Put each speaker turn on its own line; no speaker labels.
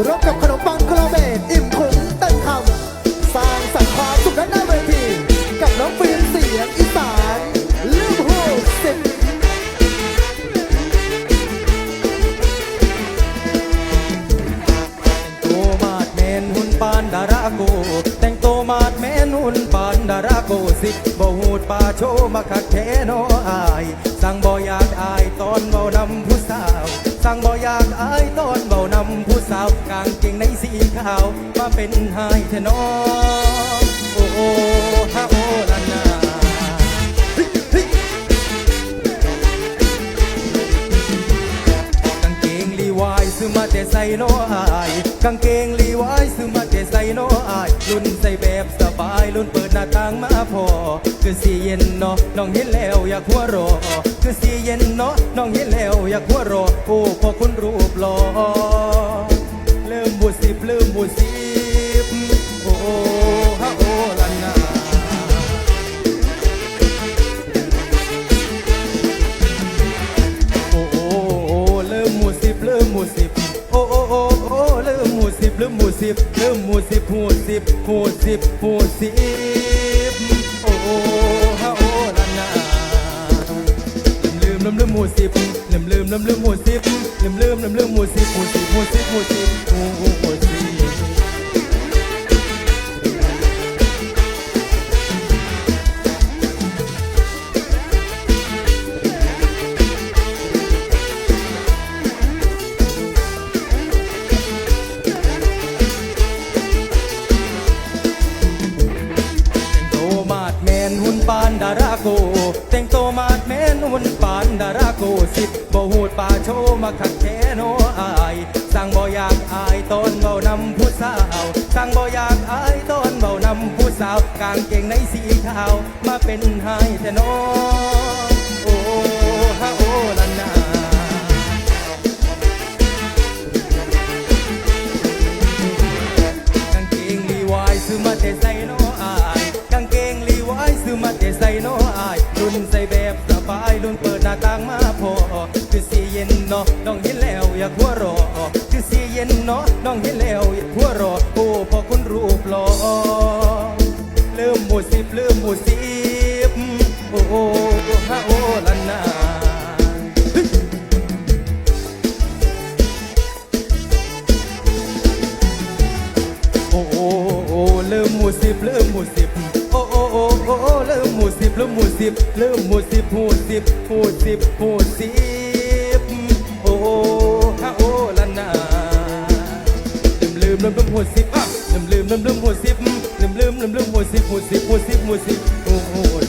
Rompe con ป่าโชมาคักแท้นออาย สั่งบ่อยากอายตอนเบานำผู้สาว สั่งบ่อยากอายตอนเบานำผู้สาวกางเกงในสีขาว มาเป็นไฮแทนอโอ้โอฮาโอละนากางเกงลีวายซื้อมาแต่ใส่น้ออายกางเกงลีวายซื้อมา คือสีเย็นเนาะน้องเห็นแล้วอยากหัวรอคือสีเย็นเนาะน้องเห็นแล้วอยากหัวรอโอ้พอคุณรูปหล่อเริ่มบูสิบเริ่มบูสิบโอ้ฮะโอ้ลันนาโอ้โอ้เริ่มหมู่สิบเริ่มหมู่สิบโอ้โอ้โอ้โอ้เริ่มหมู่สิบเริ่มหมู่สิบเริ่มหมู่สิบหมู่สิบหมู่สิบหมู่สิบ หมู่สิบลืมลืมลืมลืมหมู่สิบลืมลืมลืมลืมหมู่สิบหมู่สิบหมู่สิบหมู่สิบหมู่หมู่หมู่สิบโตมาดแมนหุ่นปานดาราโก นหุ่นปานดาราโกสิบบ่หูดป่าโชว์มาขัดแคโนอาย สั่งบ่อยากอายตอนเบานำผู้สาว สั่งบ่อยากอายตอนเบานำผู้สาว กางเกงในสีขาว มาเป็นไฮแต่นองากหัวรอคือสีเย็นเนาะน้องเห็นแล้วอยากหัวรอโอ้พอคุณรูปหล่อเริ่มหมู่สิบเริ่มหมู่สิบโอ้โอ้ฮะโอ้ลันนาโอ้โอ้โอ้เริ่มหมู่สิบเริ่มหมู่สิบโอ้โอ้โอ้โอ้เริ่มหมู่สิบเริ่มหมู่สิบเริ่มหมู่สิบหมู่สิบหมู่สิบหมู่สิบ ลืมหัวสิบอะลืมลืมลืมลืมหัวสิบลืมลืมลืมลืมหัวสิบหัวสิบหัวสิบหัวสิบโอ้โห